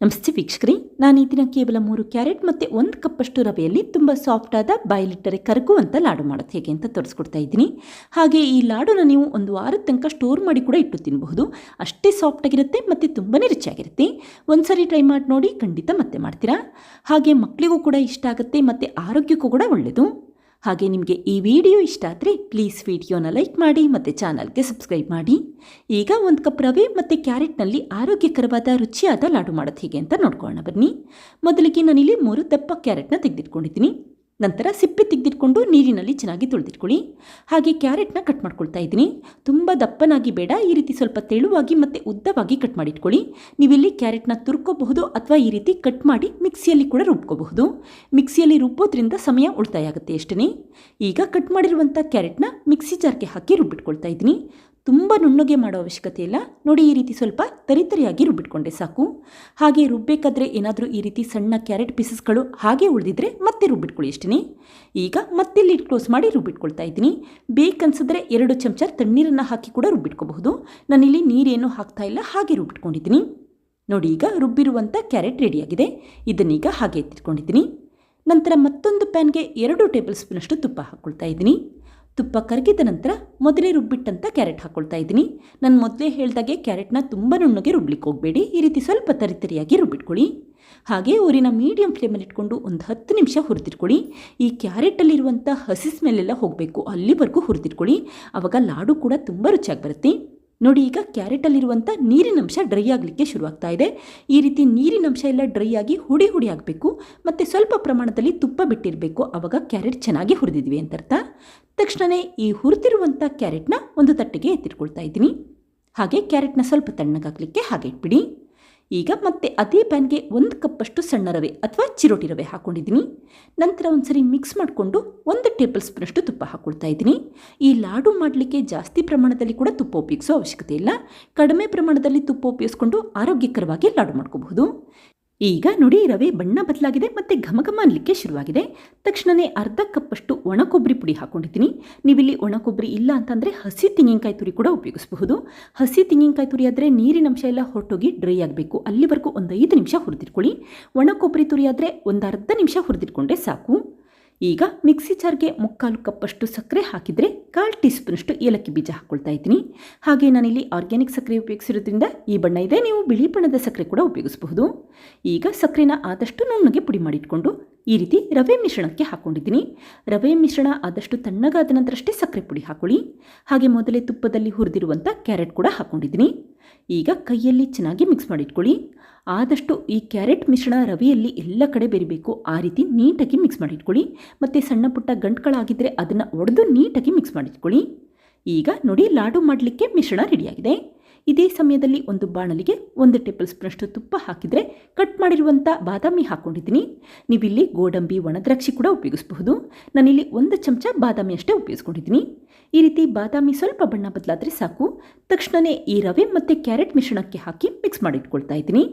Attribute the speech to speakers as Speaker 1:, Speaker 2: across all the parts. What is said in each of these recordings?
Speaker 1: ನಮಸ್ತೆ ವೀಕ್ಷಕರೇ, ನಾನು ಈ ದಿನ ಕೇವಲ ಮೂರು ಕ್ಯಾರೆಟ್ ಮತ್ತು ಒಂದು ಕಪ್ಪಷ್ಟು ರವೆಯಲ್ಲಿ ತುಂಬ ಸಾಫ್ಟ್ ಆದ ಕರಗು ಕರಗುವಂಥ ಲಾಡು ಮಾಡೋದು ಹೇಗೆ ಅಂತ ತೋರಿಸ್ಕೊಡ್ತಾ ಇದ್ದೀನಿ. ಹಾಗೆ ಈ ಲಾಡುನ ನೀವು ಒಂದು ವಾರದ ತನಕ ಸ್ಟೋರ್ ಮಾಡಿ ಕೂಡ ಇಟ್ಟು ತಿನ್ನಬಹುದು ಅಷ್ಟೇ ಸಾಫ್ಟಾಗಿರುತ್ತೆ ಮತ್ತು ತುಂಬಾ ರುಚಿಯಾಗಿರುತ್ತೆ. ಒಂದು ಸರಿ ಟ್ರೈ ಮಾಡಿ ನೋಡಿ ಖಂಡಿತ ಮತ್ತೆ ಮಾಡ್ತೀರಾ? ಹಾಗೆ ಮಕ್ಕಳಿಗೂ ಕೂಡ ಇಷ್ಟ ಆಗುತ್ತೆ ಮತ್ತು ಆರೋಗ್ಯಕ್ಕೂ ಕೂಡ ಒಳ್ಳೆಯದು ಹಾಗೆ ನಿಮಗೆ ಈ ವಿಡಿಯೋ ಇಷ್ಟ ಆದರೆ ಪ್ಲೀಸ್ ವಿಡಿಯೋನ ಲೈಕ್ ಮಾಡಿ ಮತ್ತು ಚಾನಲ್ಗೆ ಸಬ್ಸ್ಕ್ರೈಬ್ ಮಾಡಿ. ಈಗ ಒಂದು ಕಪ್ ರವೆ ಮತ್ತು ಕ್ಯಾರೆಟ್ನಲ್ಲಿ ಆರೋಗ್ಯಕರವಾದ ರುಚಿಯಾದ ಲಾಡು ಮಾಡೋದು ಹೇಗೆ ಅಂತ ನೋಡ್ಕೊಳ್ಳೋಣ ಬನ್ನಿ. ಮೊದಲಿಗೆ ನಾನಿಲ್ಲಿ ಮೂರು ದಪ್ಪ ಕ್ಯಾರೆಟ್ನ ತೆಗೆದಿಟ್ಕೊಂಡಿದ್ದೀನಿ. ನಂತರ ಸಿಪ್ಪೆ ತೆಗೆದಿಟ್ಕೊಂಡು ನೀರಿನಲ್ಲಿ ಚೆನ್ನಾಗಿ ತೊಳೆದಿಟ್ಕೊಳ್ಳಿ. ಹಾಗೆ ಕ್ಯಾರೆಟ್ನ ಕಟ್ ಮಾಡ್ಕೊಳ್ತಾ ಇದ್ದೀನಿ. ತುಂಬ ದಪ್ಪನಾಗಿ ಬೇಡ, ಈ ರೀತಿ ಸ್ವಲ್ಪ ತೆಳುವಾಗಿ ಮತ್ತು ಉದ್ದವಾಗಿ ಕಟ್ ಮಾಡಿಟ್ಕೊಳ್ಳಿ. ನೀವಿಲ್ಲಿ ಕ್ಯಾರೆಟ್ನ ತುರ್ಕೋಬಹುದು ಅಥವಾ ಈ ರೀತಿ ಕಟ್ ಮಾಡಿ ಮಿಕ್ಸಿಯಲ್ಲಿ ಕೂಡ ರುಬ್ಕೋಬಹುದು. ಮಿಕ್ಸಿಯಲ್ಲಿ ರುಬ್ಬೋದ್ರಿಂದ ಸಮಯ ಉಳಿತಾಯ ಆಗುತ್ತೆ ಅಷ್ಟೇ ಈಗ ಕಟ್ ಮಾಡಿರುವಂಥ ಕ್ಯಾರೆಟ್ನ ಮಿಕ್ಸಿ ಜಾರ್ಗೆ ಹಾಕಿ ರುಬ್ಬಿಟ್ಕೊಳ್ತಾ ಇದ್ದೀನಿ. ತುಂಬ ನುಣ್ಣಗೆ ಮಾಡೋ ಅವಶ್ಯಕತೆ ಇಲ್ಲ. ನೋಡಿ, ಈ ರೀತಿ ಸ್ವಲ್ಪ ತರಿತರಿಯಾಗಿ ರುಬ್ಬಿಟ್ಕೊಂಡೆ ಸಾಕು. ಹಾಗೆ ರುಬ್ಬೇಕಾದ್ರೆ ಏನಾದರೂ ಈ ರೀತಿ ಸಣ್ಣ ಕ್ಯಾರೆಟ್ ಪೀಸಸ್ಗಳು ಹಾಗೆ ಉಳಿದಿದ್ರೆ ಮತ್ತೆ ರುಬ್ಬಿಟ್ಕೊಳ್ಳಿ ಅಷ್ಟೇ ಈಗ ಮತ್ತೆ ಲಿಡ್ ಕ್ಲೋಸ್ ಮಾಡಿ ರುಬ್ಬಿಟ್ಕೊಳ್ತಾ ಇದ್ದೀನಿ. ಬೇಕನ್ಸಿದ್ರೆ ಎರಡು ಚಮಚ ತಣ್ಣೀರನ್ನು ಹಾಕಿ ಕೂಡ ರುಬ್ಬಿಟ್ಕೋಬಹುದು. ನಾನಿಲ್ಲಿ ನೀರೇನು ಹಾಕ್ತಾ ಇಲ್ಲ, ಹಾಗೆ ರುಬ್ಬಿಟ್ಕೊಂಡಿದ್ದೀನಿ. ನೋಡಿ, ಈಗ ರುಬ್ಬಿರುವಂಥ ಕ್ಯಾರೆಟ್ ರೆಡಿಯಾಗಿದೆ. ಇದನ್ನೀಗ ಹಾಗೆ ಎತ್ತಿಟ್ಕೊಂಡಿದ್ದೀನಿ. ನಂತರ ಮತ್ತೊಂದು ಪ್ಯಾನ್ಗೆ ಎರಡು ಟೇಬಲ್ ಸ್ಪೂನಷ್ಟು ತುಪ್ಪ ಹಾಕ್ಕೊಳ್ತಾ ಇದ್ದೀನಿ. ತುಪ್ಪ ಕರಗಿದ ನಂತರ ಮೊದಲೇ ರುಬ್ಬಿಟ್ಟಂಥ ಕ್ಯಾರೆಟ್ ಹಾಕ್ಕೊಳ್ತಾ ಇದ್ದೀನಿ. ನಾನು ಮೊದಲೇ ಹೇಳಿದಾಗೆ ಕ್ಯಾರೆಟ್ನ ತುಂಬ ನುಣ್ಣಗೆ ರುಬ್ಲಿಕ್ಕೆ ಹೋಗಬೇಡಿ. ಈ ರೀತಿ ಸ್ವಲ್ಪ ತರಿತರಿಯಾಗಿ ರುಬ್ಬಿಟ್ಕೊಳ್ಳಿ. ಹಾಗೆ ಊರಿನ ಮೀಡಿಯಂ ಫ್ಲೇಮಲ್ಲಿ ಇಟ್ಕೊಂಡು ಒಂದು ಹತ್ತು ನಿಮಿಷ ಹುರಿದಿಟ್ಕೊಳ್ಳಿ. ಈ ಕ್ಯಾರೆಟಲ್ಲಿರುವಂಥ ಹಸಿ ಸ್ಮೆಲ್ಲೆಲ್ಲ ಹೋಗಬೇಕು. ಅಲ್ಲಿವರೆಗೂ ಹುರಿದಿಟ್ಕೊಳ್ಳಿ. ಆವಾಗ ಲಾಡು ಕೂಡ ತುಂಬ ರುಚಿಯಾಗಿ ಬರುತ್ತೆ. ನೋಡಿ, ಈಗ ಕ್ಯಾರೆಟಲ್ಲಿರುವಂಥ ನೀರಿನಂಶ ಡ್ರೈ ಆಗಲಿಕ್ಕೆ ಶುರುವಾಗ್ತಾ ಇದೆ. ಈ ರೀತಿ ನೀರಿನಂಶ ಎಲ್ಲ ಡ್ರೈ ಆಗಿ ಹುಡಿ ಹುಡಿ ಆಗಬೇಕು. ಮತ್ತು ಸ್ವಲ್ಪ ಪ್ರಮಾಣದಲ್ಲಿ ತುಪ್ಪ ಬಿಟ್ಟಿರಬೇಕು. ಆವಾಗ ಕ್ಯಾರೆಟ್ ಚೆನ್ನಾಗಿ ಹುರಿದಿದ್ವಿ ಅಂತ ಅರ್ಥ ತಕ್ಷಣವೇ ಈ ಹುರಿದಿರುವಂಥ ಕ್ಯಾರೆಟ್ನ ಒಂದು ತಟ್ಟೆಗೆ ಎತ್ತಿಟ್ಕೊಳ್ತಾ ಇದ್ದೀನಿ. ಹಾಗೆ ಕ್ಯಾರೆಟ್ನ ಸ್ವಲ್ಪ ತಣ್ಣಗಾಗಲಿಕ್ಕೆ ಹಾಗೆ ಇಟ್ಬಿಡಿ. ಈಗ ಮತ್ತೆ ಅದೇ ಪ್ಯಾನ್ಗೆ ಒಂದು ಕಪ್ಪಷ್ಟು ಸಣ್ಣ ರವೆ ಅಥವಾ ಚಿರೋಟಿ ರವೆ ಹಾಕ್ಕೊಂಡಿದ್ದೀನಿ ನಂತರ ಒಂದ್ಸರಿ ಮಿಕ್ಸ್ ಮಾಡಿಕೊಂಡು ಒಂದು ಟೇಬಲ್ ಸ್ಪೂನಷ್ಟು ತುಪ್ಪ ಹಾಕ್ಕೊಳ್ತಾ ಇದ್ದೀನಿ. ಈ ಲಾಡು ಮಾಡಲಿಕ್ಕೆ ಜಾಸ್ತಿ ಪ್ರಮಾಣದಲ್ಲಿ ಕೂಡ ತುಪ್ಪ ಉಪಯೋಗಿಸೋ ಅವಶ್ಯಕತೆ ಇಲ್ಲ. ಕಡಿಮೆ ಪ್ರಮಾಣದಲ್ಲಿ ತುಪ್ಪ ಉಪಯೋಗಿಸ್ಕೊಂಡು ಆರೋಗ್ಯಕರವಾಗಿ ಲಾಡು ಮಾಡ್ಕೋಬಹುದು. ಈಗ ನುಡಿ, ರವೆ ಬಣ್ಣ ಬದಲಾಗಿದೆ ಮತ್ತು ಘಮ ಅನ್ಲಿಕ್ಕೆ ಶುರುವಾಗಿದೆ. ತಕ್ಷಣವೇ ಅರ್ಧ ಕಪ್ಪಷ್ಟು ಒಣ ಕೊಬ್ಬರಿ ಪುಡಿ ಹಾಕ್ಕೊಂಡಿದ್ದೀನಿ ನೀವಿಲ್ಲಿ ಒಣ ಕೊಬ್ಬರಿ ಇಲ್ಲ ಅಂತಂದರೆ ಹಸಿ ತೆಂಗಿನಕಾಯಿ ತುರಿ ಕೂಡ ಉಪಯೋಗಿಸಬಹುದು. ಹಸಿ ತೆಂಗಿನಕಾಯಿ ತುರಿ ಆದರೆ ನೀರಿನಂಶ ಎಲ್ಲ ಹೊರಟೋಗಿ ಡ್ರೈ ಆಗಬೇಕು. ಅಲ್ಲಿವರೆಗೂ ಒಂದು ಐದು ನಿಮಿಷ ಹುರಿದಿಟ್ಕೊಳ್ಳಿ. ಒಣ ಕೊಬ್ಬರಿ ತುರಿ ಆದರೆ ಒಂದು ಅರ್ಧ ನಿಮಿಷ ಹುರಿದಿಟ್ಕೊಂಡ್ರೆ ಸಾಕು. ಈಗ ಮಿಕ್ಸಿ ಜಾರ್ಗೆ ಮುಕ್ಕಾಲು ಕಪ್ಪಷ್ಟು ಸಕ್ಕರೆ ಹಾಕಿದರೆ ಕಾಲು ಟೀ ಸ್ಪೂನಷ್ಟು ಏಲಕ್ಕಿ ಬೀಜ ಹಾಕ್ಕೊಳ್ತಾ ಇದ್ದೀನಿ. ಹಾಗೆ ನಾನಿಲ್ಲಿ ಆರ್ಗ್ಯಾನಿಕ್ ಸಕ್ಕರೆ ಉಪಯೋಗಿಸಿರೋದ್ರಿಂದ ಈ ಬಣ್ಣ ಇದೆ, ನೀವು ಬಿಳಿ ಬಣ್ಣದ ಸಕ್ಕರೆ ಕೂಡ ಉಪಯೋಗಿಸಬಹುದು. ಈಗ ಸಕ್ಕರೆನ ಆದಷ್ಟು ನುಣ್ಣಗೆ ಪುಡಿ ಮಾಡಿಟ್ಕೊಂಡು ಈ ರೀತಿ ರವೆ ಮಿಶ್ರಣಕ್ಕೆ ಹಾಕ್ಕೊಂಡಿದ್ದೀನಿ ರವೆ ಮಿಶ್ರಣ ಆದಷ್ಟು ತಣ್ಣಗಾದ ನಂತರಷ್ಟೇ ಸಕ್ಕರೆ ಪುಡಿ ಹಾಕೊಳ್ಳಿ. ಹಾಗೆ ಮೊದಲೇ ತುಪ್ಪದಲ್ಲಿ ಹುರಿದಿರುವಂಥ ಕ್ಯಾರೆಟ್ ಕೂಡ ಹಾಕ್ಕೊಂಡಿದ್ದೀನಿ ಈಗ ಕೈಯಲ್ಲಿ ಚೆನ್ನಾಗಿ ಮಿಕ್ಸ್ ಮಾಡಿಟ್ಕೊಳ್ಳಿ. ಆದಷ್ಟು ಈ ಕ್ಯಾರೆಟ್ ಮಿಶ್ರಣ ರವೆಯಲ್ಲಿ ಎಲ್ಲ ಕಡೆ ಬೆರಿಬೇಕು. ಆ ರೀತಿ ನೀಟಾಗಿ ಮಿಕ್ಸ್ ಮಾಡಿಟ್ಕೊಳ್ಳಿ. ಮತ್ತು ಸಣ್ಣ ಪುಟ್ಟ ಗಂಟುಗಳಾಗಿದ್ದರೆ ಅದನ್ನು ಒಡೆದು ನೀಟಾಗಿ ಮಿಕ್ಸ್ ಮಾಡಿಟ್ಕೊಳ್ಳಿ. ಈಗ ನೋಡಿ ಲಾಡು ಮಾಡಲಿಕ್ಕೆ ಮಿಶ್ರಣ ರೆಡಿಯಾಗಿದೆ ಇದೇ ಸಮಯದಲ್ಲಿ ಒಂದು ಬಾಣಲಿಗೆ ಒಂದು ಟೇಬಲ್ ಸ್ಪೂನಷ್ಟು ತುಪ್ಪ ಹಾಕಿದರೆ ಕಟ್ ಮಾಡಿರುವಂಥ ಬಾದಾಮಿ ಹಾಕ್ಕೊಂಡಿದ್ದೀನಿ ನೀವಿಲ್ಲಿ ಗೋಡಂಬಿ ಒಣದ್ರಾಕ್ಷಿ ಕೂಡ ಉಪಯೋಗಿಸಬಹುದು. ನಾನಿಲ್ಲಿ ಒಂದು ಚಮಚ ಬಾದಾಮಿ ಅಷ್ಟೇ ಉಪಯೋಗಿಸ್ಕೊಂಡಿದ್ದೀನಿ. ಈ ರೀತಿ ಬಾದಾಮಿ ಸ್ವಲ್ಪ ಬಣ್ಣ ಬದಲಾದರೆ ಸಾಕು. ತಕ್ಷಣವೇ ಈ ರವೆ ಮತ್ತು ಕ್ಯಾರೆಟ್ ಮಿಶ್ರಣಕ್ಕೆ ಹಾಕಿ ಮಿಕ್ಸ್ ಮಾಡಿಟ್ಕೊಳ್ತಾ ಇದ್ದೀನಿ.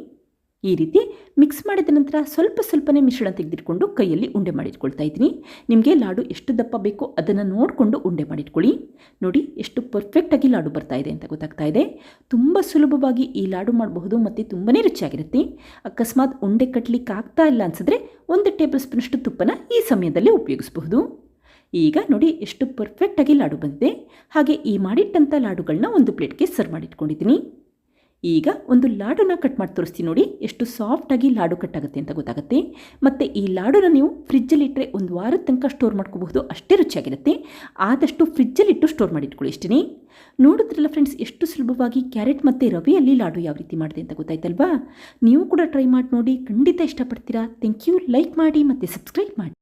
Speaker 1: ಈ ರೀತಿ ಮಿಕ್ಸ್ ಮಾಡಿದ ನಂತರ ಸ್ವಲ್ಪ ಸ್ವಲ್ಪನೇ ಮಿಶ್ರಣ ತೆಗೆದಿಟ್ಕೊಂಡು ಕೈಯಲ್ಲಿ ಉಂಡೆ ಮಾಡಿಟ್ಕೊಳ್ತಾ ಇದ್ದೀನಿ. ನಿಮಗೆ ಲಾಡು ಎಷ್ಟು ದಪ್ಪ ಬೇಕೋ ಅದನ್ನು ನೋಡಿಕೊಂಡು ಉಂಡೆ ಮಾಡಿಟ್ಕೊಳ್ಳಿ. ನೋಡಿ ಎಷ್ಟು ಪರ್ಫೆಕ್ಟಾಗಿ ಲಾಡು ಬರ್ತಾ ಇದೆ ಅಂತ ಗೊತ್ತಾಗ್ತಾ ಇದೆ. ತುಂಬ ಸುಲಭವಾಗಿ ಈ ಲಾಡು ಮಾಡಬಹುದು ಮತ್ತು ತುಂಬಾ ರುಚಿಯಾಗಿರುತ್ತೆ. ಅಕಸ್ಮಾತ್ ಉಂಡೆ ಕಟ್ಟಲಿಕ್ಕೆ ಆಗ್ತಾ ಇಲ್ಲ ಅನ್ಸಿದ್ರೆ ಒಂದು ಟೇಬಲ್ ಸ್ಪೂನಷ್ಟು ತುಪ್ಪನ ಈ ಸಮಯದಲ್ಲಿ ಉಪಯೋಗಿಸಬಹುದು. ಈಗ ನೋಡಿ ಎಷ್ಟು ಪರ್ಫೆಕ್ಟಾಗಿ ಲಾಡು ಬಂದಿದೆ. ಹಾಗೆ ಈ ಮಾಡಿಟ್ಟಂಥ ಲಾಡುಗಳನ್ನ ಒಂದು ಪ್ಲೇಟ್ಗೆ ಸರ್ವ್ ಮಾಡಿಟ್ಕೊಂಡಿದ್ದೀನಿ. ಈಗ ಒಂದು ಲಾಡುನ ಕಟ್ ಮಾಡಿ ತೋರಿಸ್ತೀನಿ ನೋಡಿ. ಎಷ್ಟು ಸಾಫ್ಟಾಗಿ ಲಾಡು ಕಟ್ಟಾಗುತ್ತೆ ಅಂತ ಗೊತ್ತಾಗುತ್ತೆ. ಮತ್ತು ಈ ಲಾಡುನ ನೀವು ಫ್ರಿಜ್ಜಲ್ಲಿಟ್ಟರೆ ಒಂದು ವಾರದ ತನಕ ಸ್ಟೋರ್ ಮಾಡ್ಕೋಬಹುದು. ಅಷ್ಟೇ ರುಚಿಯಾಗಿರುತ್ತೆ. ಆದಷ್ಟು ಫ್ರಿಜ್ಜಲ್ಲಿಟ್ಟು ಸ್ಟೋರ್ ಮಾಡಿಟ್ಕೊಳ್ಳಿ ಇಷ್ಟೇ ನೋಡಿದ್ರಲ್ಲ ಫ್ರೆಂಡ್ಸ್ ಎಷ್ಟು ಸುಲಭವಾಗಿ ಕ್ಯಾರೆಟ್ ಮತ್ತು ರವೆಯಲ್ಲಿ ಲಾಡು ಯಾವ ರೀತಿ ಮಾಡಿದೆ ಅಂತ ಗೊತ್ತಾಯ್ತಲ್ವಾ? ನೀವು ಕೂಡ ಟ್ರೈ ಮಾಡಿ ನೋಡಿ. ಖಂಡಿತ ಇಷ್ಟಪಡ್ತೀರಾ. ಥ್ಯಾಂಕ್ ಯು ಲೈಕ್ ಮಾಡಿ ಮತ್ತು ಸಬ್ಸ್ಕ್ರೈಬ್ ಮಾಡಿ.